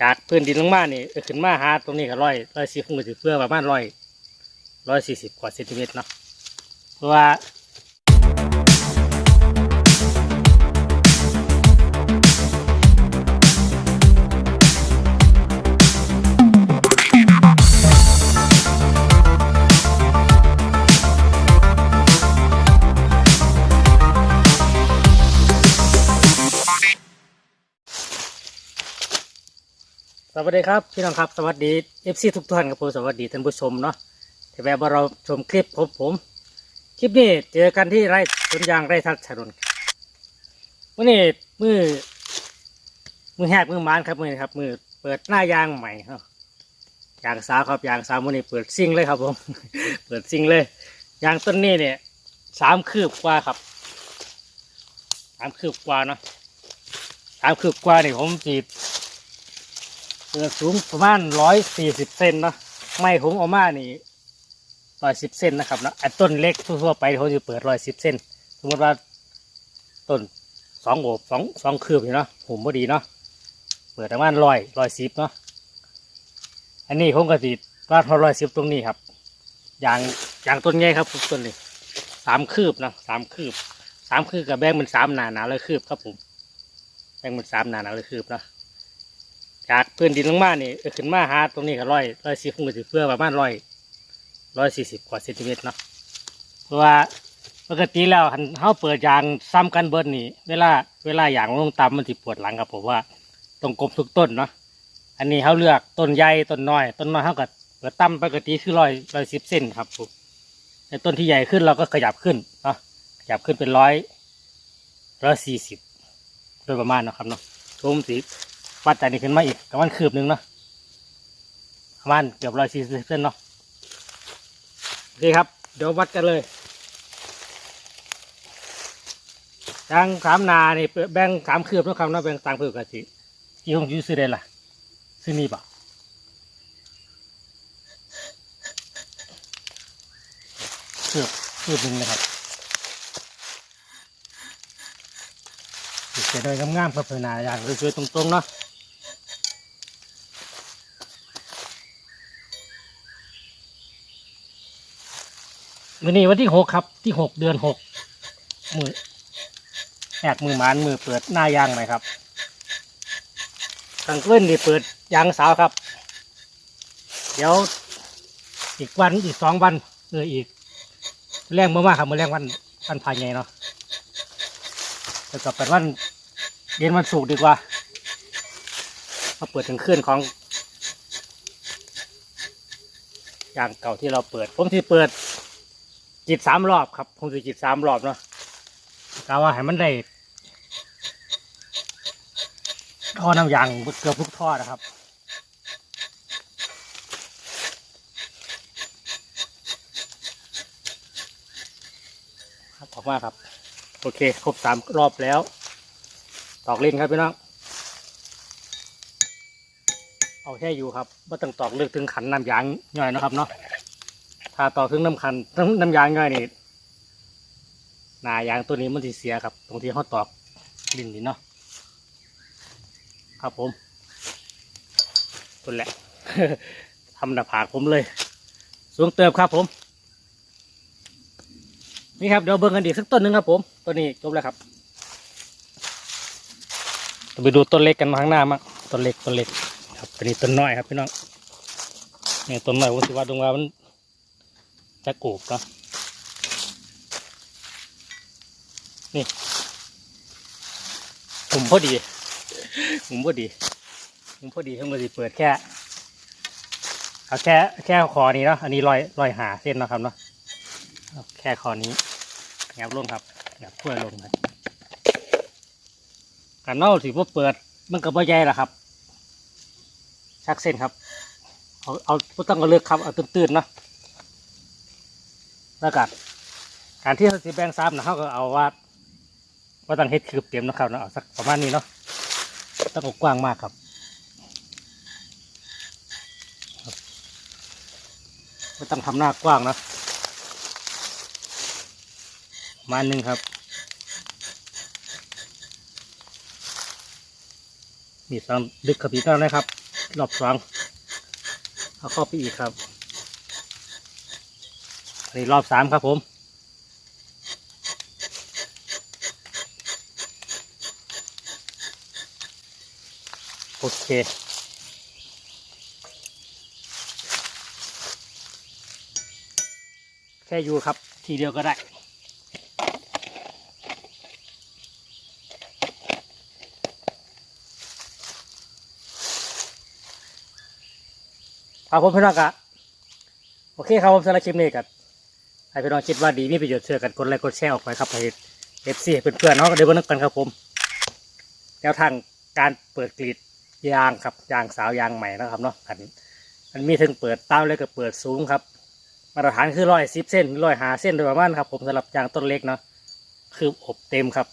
จากพื้นดินลงมานี่ยขึ้นมาหาตรงนี้ก็ร้อยร้อยสี่คงจะเพื่อประมาณร้อยร้อยสี่สิบกว่าเซนติเมตรเนาะเพราะว่า สวัสดีครับพี่น้องครับสวัสดีเอฟซีทุกท่านครับผมสวัสดีท่านผู้ชมเนาะที่แบบว่าเราชมคลิปผมผม คลิปนี้เจอกันที่ไร่สวนยางไร่ทัดชนนมื่อนี้มือมือแหกมือมานครับมือครับ มือเปิดหน้ายางใหม่ครับยางสาวครับยางสาวมื่อนี้เปิดซิ่งเลยครับผม เปิดซิ่งเลยยางต้นนี้เนี่ยสามคืบกว่าครับสามคืบกว่าเนาะสามคืบกว่านี่ผมจี เปิดสูงประมาณร้อยสี่สิบเซนเนาะไม่ผมเออกมานี่ร้อยสิบเซนนะครับเนาะไอ้ต้นเล็กทั่วๆไปเขาจะเปิดร้อยสิบเซนสมมติว่าต้นสองโอบสองสองคืบอยู่เนาะผมพอดีเนาะเปิดประมาณร้อยร้อยสิบเนาะอันนี้ผมก็ติดว่าพอร้อยสิบตรงนี้ครับอย่างอย่างต้นใหญ่ครับต้นนี้สามคืบเนาะสามคืบสามคืบกับแบ่งเป็นสามหนาหนาเลยคืบครับผมแบ่งเป็นสามหนาหนาเลยคืบเนาะ จากพื้นดินลงมานี่ขึ้นมาหาตรงนี้ก็ร้อยร้อยสี่คงจะเพื่อประมาณร้อยร้อยสี่สิบกว่าเซนติเมตรเนาะเพราะว่าปกติแล้วหันเขาเปิดยางซ้ำกันเบิร์นี่ เวลาเวลาอย่างลงต่ำมันสิปวดหลังครับผมว่าตรงกลมทุกต้นเนาะอันนี้เขาเลือกต้นใหญ่ต้นน้อย ต้นน้อยเขาก็เปิดต่ำปกติคือร้อยร้อยสิบเซนครับผมในต้นที่ใหญ่ขึ้นเราก็ขยับขึ้นเนาะขยับขึ้นเป็นร้อยร้อยสี่สิบโดยประมาณนะครับเนาะผมสี วัดจากนี้ขึ้นมาอีกประมาณคืบหนึ่งเนาะประมาณเกือบร้อยสี่สิบเส้นเนาะโอเคครับ เดี๋ยววัดกันเลยทางสามนานี่แบ่งสามคืบแล้วคำเนาะแบ่งสามคืบกันสิกี่ห้องยูซื้อได้ล่ะซื้อนี่ปะคืบคืบหนึ่งนะครับจะได้งามๆเพื่อนาอย่างสวยๆตรงๆเนาะ วันนี้วันที่หกครับ ที่หกเดือนหกมือแอกมือหมานมือเปิดหน้ายางหน่อยครับกลางคืนนี่เปิดยางสาวครับ เดี๋ยวอีกวันอีกสองวันเอออีกแรงมากๆครับมือแรงวันวันภายในเนาะแล้วก็เป็นวันเย็นวันศุกร์ดีกว่ามาเปิดถึงคืนของยางเก่าที่เราเปิด ผมที่เปิด จิตสามรอบครับผมจะจิตสามรอบเนาะกาว่าให้มันได้ท่อน้ำยางเกือบทุกท่อนะครับครับออกมาครับ โอเค ครบสามรอบแล้ว ตอกเล่นครับพี่น้อง เอาแค่อยู่ครับว่าต้องตอกเลือกถึงขันน้ำยางย่อยนะครับเนาะ ถ้าต่อถึงน้ำคันน้ำน้ำยางง่ายนี่หนายางตัวนี้มันจะเสียครับ ตรงที่เขาตอกลิ้นนี่เนาะครับผมคนแหละทำหน้าผากผมเลย สูงเติมครับผม นี่ครับเดี๋ยวเบิ่งกันอีกสักต้นหนึ่งครับ ผมต้นนี้จบแล้วครับไปดูต้นเล็กกันมาข้างหน้ามั้งต้นเล็กต้นเล็ก ครับตัวนี้ต้นน้อยครับพี่น้องนี่ต้นน้อยผมสิว่าตรงว่ามัน จะกูกเนาะนี่ผมพอดีผมพอดีผมพอดีทั้งหมดสิเปิดแค่เอาแค่แค่คอนี้เนาะอันนี้รอยรอยหาเส้นนะครับเนาะแค่คอนี้งับลงครับงับถ้วยลงครับกันเนาสิว่าเปิดมันก็บ่ใหญ่ละครับ ชักเส้นครับ เอาเอาบ่ต้องเอาเลือกครับเอาตื้นๆเนาะ แล้วก็การที่เราสิแบ่งซ้ำนะเขาก็เอาว่าว่าต้องเฮ็ดคือเตรียมนะครับเนาะเอาสักประมาณนี้เนาะต้องกว้างมากครับไม่ต้องทำหน้ากว้างนะมาหนึงครับ มีสังดึกขับพีกแล้วนะครับรอบสองเอาเข้าไปอีกครับ นนี้รอบสามครับผมโอเค แค่อยู่ครับทีเดียวก็ได้ครับผมพี่น้องกะโอเคครับผมสำหรับคลิปนี้กับ ให้พี่น้องคิดว่าดีมีประโยชน์เชื่อกันกดไลค์กดแชร์ออกไปครับให้เอฟซีเพื่อนๆเนาะก็เดี๋ยวมานึกกันครับผมแนวทางการเปิดกรีดยางครับยางสาวยางใหม่นะครับเนาะอันมันมีถึงเปิดเต้าเลยกับเปิดสูงครับมาตรฐานคือร้อยสิบเส้นร้อยหาเส้นโดยประมาณครับผมสำหรับยางต้นเล็กเนาะคืออบเต็มครับ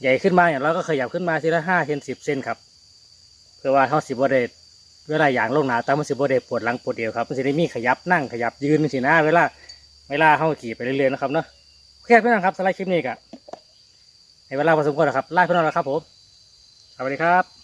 ใหญ่ขึ้นมาอย่างเราก็ขยับขึ้นมาทีละห้าเซนสิบเส้นครับ เพื่อว่าเขาสิบวเดเวลาอย่างลงหนาตามมันสิบวเดปวดหลังปวดเดียวครับมันสิได้มีขยับนั่งขยับยืนสินะเวลา เวลาเขาขี่ไปเรื่อยๆนะครับเนาะโอเคพี่น้องครับสไลด์คลิปนี้กะในเวลาพอสมควรนะครับไล่พี่น้องแล้วครับผมสวัสดีครับ